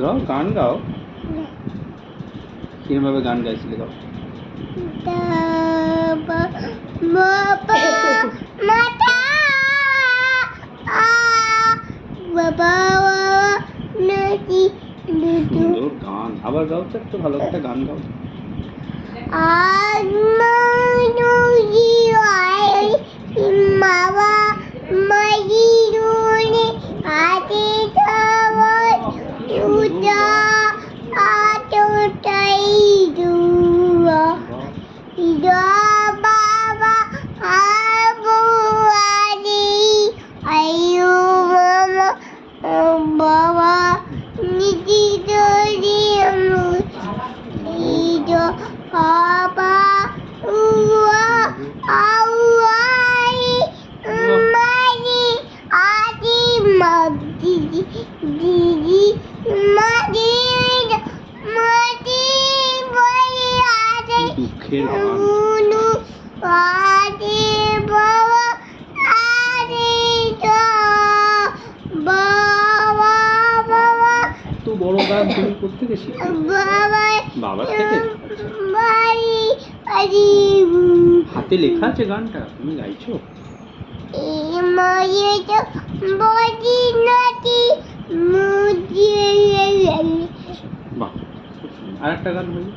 গাও গান গাও? কিরম গান গাইছিলে গাও? সুন্দর গান। আবার গাও তো একটু ভালো একটা গান গাও। Mama, little ate tawar uda ato দুঃখের বড় গান তুমি করতে গেছি বাবার থেকে? হাতে লেখা আছে গানটা, তুমি গাইছো? আচ্ছা, আর একটা গান বলি?